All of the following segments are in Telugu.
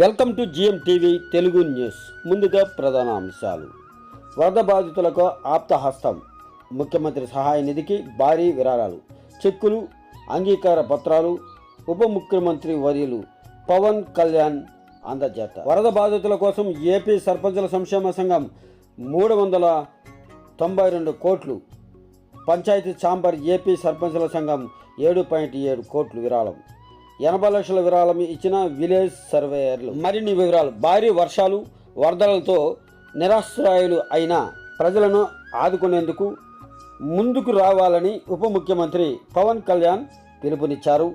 Welcome to GM TV Telugu news. ముందుగా ప్రధాన అంశాలు. వరద బాధితులకు ఆప్తహస్తం. ముఖ్యమంత్రి సహాయ నిధికి భారీ విరాళాలు. చెక్కులు అంగీకార పత్రాలు ఉప ముఖ్యమంత్రి వర్యులు పవన్ కళ్యాణ్ అందజేత. వరద బాధితుల కోసం ఏపీ సర్పంచుల సంక్షేమ సంఘం మూడు వందల తొంభై రెండు కోట్లు పంచాయతీ ఛాంబర్ ఏపీ సర్పంచుల సంఘం ఏడు పాయింట్ ఏడు కోట్లు విరాళం. ఎనభై లక్షల విరాళం ఇచ్చిన విలేజ్ సర్వేయర్లు. మరిన్ని వివరాలు భారీ వర్షాలు వరదలతో నిరాశ్రయులు అయిన ప్రజలను ఆదుకునేందుకు ముందుకు రావాలని ఉప ముఖ్యమంత్రి పవన్ కళ్యాణ్ పిలుపునిచ్చారు.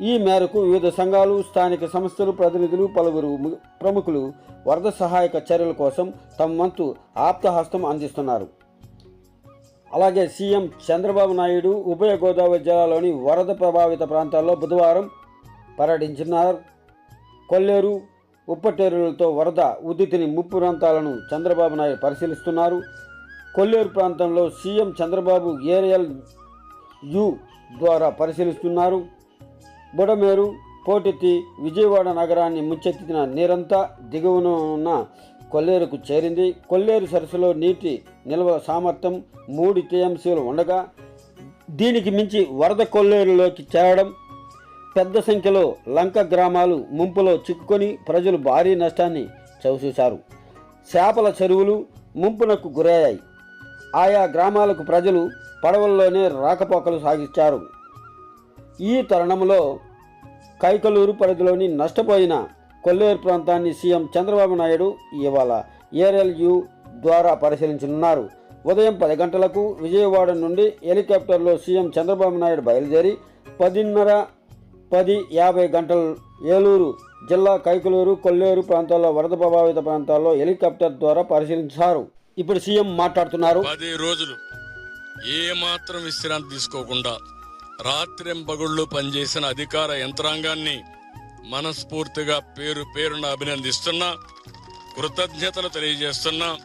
ఈ మేరకు వివిధ సంఘాలు స్థానిక సంస్థలు ప్రతినిధులు పలువురు ప్రముఖులు వరద సహాయక చర్యల కోసం తమ వంతు ఆప్తహస్తం అందిస్తున్నారు. అలాగే సీఎం చంద్రబాబు నాయుడు ఉభయ గోదావరి జిల్లాలోని వరద ప్రభావిత ప్రాంతాల్లో బుధవారం పర్యటించినారు. కొల్లేరు ఉప్పటేరులతో వరద ఉధృతిని ముప్పు ప్రాంతాలను చంద్రబాబు నాయుడు పరిశీలిస్తున్నారు. కొల్లేరు ప్రాంతంలో సీఎం చంద్రబాబు ఏరియల్ యు ద్వారా పరిశీలిస్తున్నారు. బుడమేరు పోటెత్తి విజయవాడ నగరాన్ని ముంచెత్తిన నీరంతా దిగువన ఉన్న కొల్లేరుకు చేరింది. కొల్లేరు సరస్సులో నీటి నిల్వ సామర్థ్యం మూడు టీఎంసీలు ఉండగా దీనికి మించి వరద కొల్లేరులోకి చేరడం పెద్ద సంఖ్యలో లంక గ్రామాలు ముంపులో చిక్కుకొని ప్రజలు భారీ నష్టాన్ని చవిచూశారు. చేపల చెరువులు ముంపునకు గురయ్యాయి. ఆయా గ్రామాలకు ప్రజలు పడవల్లోనే రాకపోకలు సాగించారు. ఈ తరుణంలో కైకలూరు పరిధిలోని నష్టపోయిన కొల్లేరు ప్రాంతాన్ని సీఎం చంద్రబాబు నాయుడు ఇవాళ ఏర్ఎల్యు ద్వారా పరిశీలించనున్నారు. ఉదయం పది గంటలకు విజయవాడ నుండి హెలికాప్టర్లో సీఎం చంద్రబాబు నాయుడు బయలుదేరి పదిన్నర పది యాభై గంటలు ఏలూరు జిల్లా కైకలూరు కొల్లేరు ప్రాంతాల్లో వరద ప్రభావిత ప్రాంతాల్లో హెలికాప్టర్ ద్వారా పరిశీలించారు. ఇప్పుడు సీఎం మాట్లాడుతున్నారు. పది రోజులు ఏ మాత్రం విశ్రాంతి తీసుకోకుండా రాత్రింబగుళ్ళు పనిచేసిన అధికార యంత్రాంగాన్ని మనస్ఫూర్తిగా పేరు పేరున అభినందిస్తున్నా కృతజ్ఞతలు తెలియజేస్తున్నా.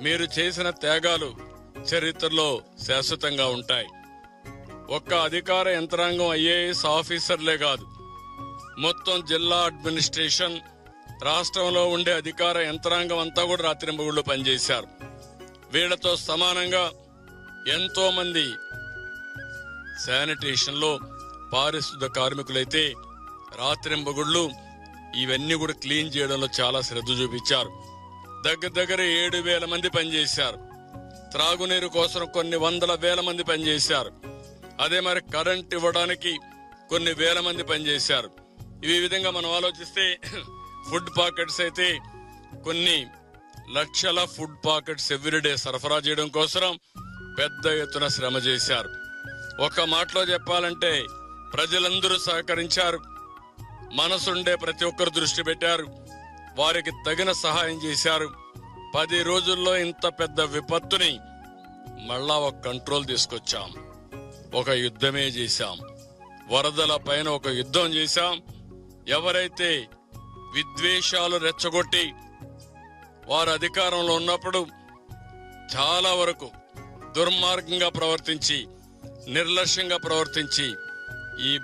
మీరు చేసిన త్యాగాలు చరిత్రలో శాశ్వతంగా ఉంటాయి. ఒక్క అధికార యంత్రాంగం ఐఏఎస్ ఆఫీసర్లే కాదు. మొత్తం జిల్లా అడ్మినిస్ట్రేషన్ రాష్ట్రంలో ఉండే అధికార యంత్రాంగం అంతా కూడా రాత్రింబగుళ్ళు పనిచేశారు. వీళ్ళతో సమానంగా ఎంతో మంది శానిటేషన్లో పారిశుద్ధ కార్మికులైతే రాత్రింబగుళ్ళు ఇవన్నీ కూడా క్లీన్ చేయడంలో చాలా శ్రద్ధ చూపించారు. దగ్గర దగ్గర ఏడు వేల మంది పనిచేశారు. త్రాగునీరు కోసం కొన్ని వందల వేల మంది పనిచేశారు. అదే మరి కరెంట్ ఇవ్వడానికి కొన్ని వేల మంది పనిచేశారు. ఈ విధంగా మనం ఆలోచిస్తే ఫుడ్ పాకెట్స్ అయితే కొన్ని లక్షల ఫుడ్ పాకెట్స్ ఎవ్రీడే సరఫరా చేయడం కోసం పెద్ద ఎత్తున శ్రమ చేశారు. ఒక మాటలో చెప్పాలంటే ప్రజలందరూ సహకరించారు. మనసుండే ప్రతి ఒక్కరు దృష్టి పెట్టారు. వారికి తగిన సహాయం చేశారు. పది రోజుల్లో ఇంత పెద్ద విపత్తుని మళ్ళా ఒక కంట్రోల్ తీసుకొచ్చాం. ఒక యుద్ధమే చేశాం. వరదల పైన ఒక యుద్ధం చేశాం. ఎవరైతే విద్వేషాలు రెచ్చగొట్టి వారు అధికారంలో ఉన్నప్పుడు చాలా వరకు దుర్మార్గంగా ప్రవర్తించి నిర్లక్ష్యంగా ప్రవర్తించి ఈ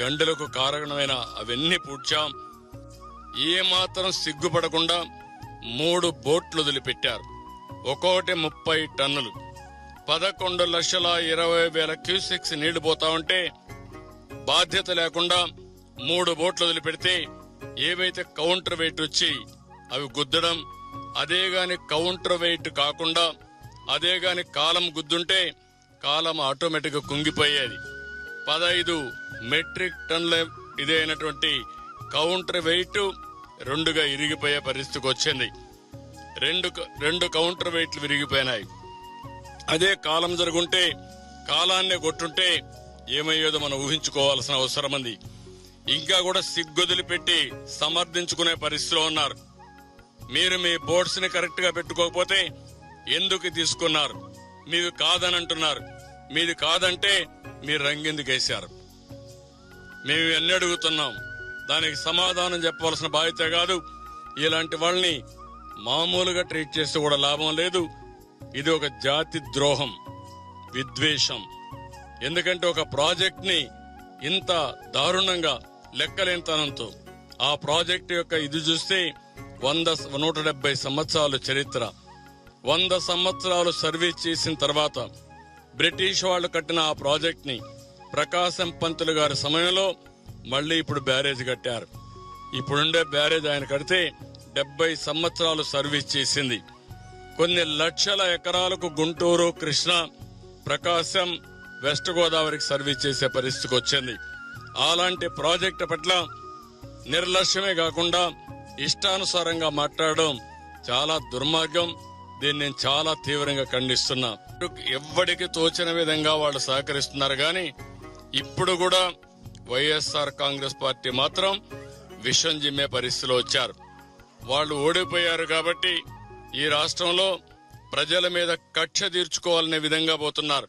గండలకు కారణమైన అవన్నీ పూడ్చాం. ఏమాత్రం సిగ్గుపడకుండా మూడు బోట్లు వదిలిపెట్టారు. ఒక్కోటి ముప్పై టన్నులు. పదకొండు లక్షల ఇరవై వేల క్యూసెక్స్ నీళ్ళు పోతా ఉంటే బాధ్యత లేకుండా మూడు బోట్లు వదిలిపెడితే ఏవైతే కౌంటర్ వెయిట్ వచ్చి అవి గుద్దడం అదే గాని కౌంటర్ వెయిట్ కాకుండా అదే గాని కాలం గుద్దుంటే కాలం ఆటోమేటిక్గా కుంగిపోయేది. పదైదు మెట్రిక్ టన్ల ఇదైనటువంటి కౌంటర్ వెయిట్ రెండుగా ఇరిగిపోయే పరిస్థితికి వచ్చింది. రెండు రెండు కౌంటర్ వెయిట్లు విరిగిపోయినాయి. అదే కాలం జరుగుంటే కాలాన్నే కొట్టుంటే ఏమయ్యేదో మనం ఊహించుకోవాల్సిన అవసరం ఉంది. ఇంకా కూడా సిగ్గొదిలి పెట్టి సమర్థించుకునే పరిస్థితిలో ఉన్నారు. మీరు మీ బోర్డ్స్ని కరెక్ట్గా పెట్టుకోకపోతే ఎందుకు తీసుకున్నారు? మీరు కాదని అంటున్నారు మీది కాదంటే మీరు రంగెందుకు వేశారు? మేము ఎన్ని అడుగుతున్నాం. దానికి సమాధానం చెప్పవలసిన బాధ్యత కాదు. ఇలాంటి వాళ్ళని మామూలుగా ట్రీట్ చేస్తే కూడా లాభం లేదు. ఇది ఒక జాతి ద్రోహం విద్వేషం. ఎందుకంటే ఒక ప్రాజెక్ట్ని ఇంత దారుణంగా లెక్కలేనితనంతో ఆ ప్రాజెక్ట్ యొక్క ఇది చూస్తే వంద నూట డెబ్బై సంవత్సరాల చరిత్ర. వంద సంవత్సరాలు సర్వీస్ చేసిన తర్వాత బ్రిటిష్ వాళ్ళు కట్టిన ఆ ప్రాజెక్ట్ని ప్రకాశం పంతులు గారి సమయంలో మళ్ళీ ఇప్పుడు బ్యారేజ్ కట్టారు. ఇప్పుడుండే బ్యారేజ్ ఆయన కడితే డెబ్బై సంవత్సరాలు సర్వీస్ చేసింది. కొన్ని లక్షల ఎకరాలకు గుంటూరు కృష్ణ ప్రకాశం వెస్ట్ గోదావరికి సర్వీస్ చేసే పరిస్థితికి వచ్చింది. అలాంటి ప్రాజెక్టు పట్ల నిర్లక్ష్యమే కాకుండా ఇష్టానుసారంగా మాట్లాడడం చాలా దుర్మార్గం. దీన్ని నేను చాలా తీవ్రంగా ఖండిస్తున్నా. ఎవ్వడికి తోచిన విధంగా వాళ్ళు సహకరిస్తున్నారు గాని ఇప్పుడు కూడా వైఎస్ఆర్ కాంగ్రెస్ పార్టీ మాత్రం విషం జిమ్మే పరిస్థితిలో వచ్చారు. వాళ్ళు ఓడిపోయారు కాబట్టి ఈ రాష్ట్రంలో ప్రజల మీద కక్ష తీర్చుకోవాలనే విధంగా పోతున్నారు.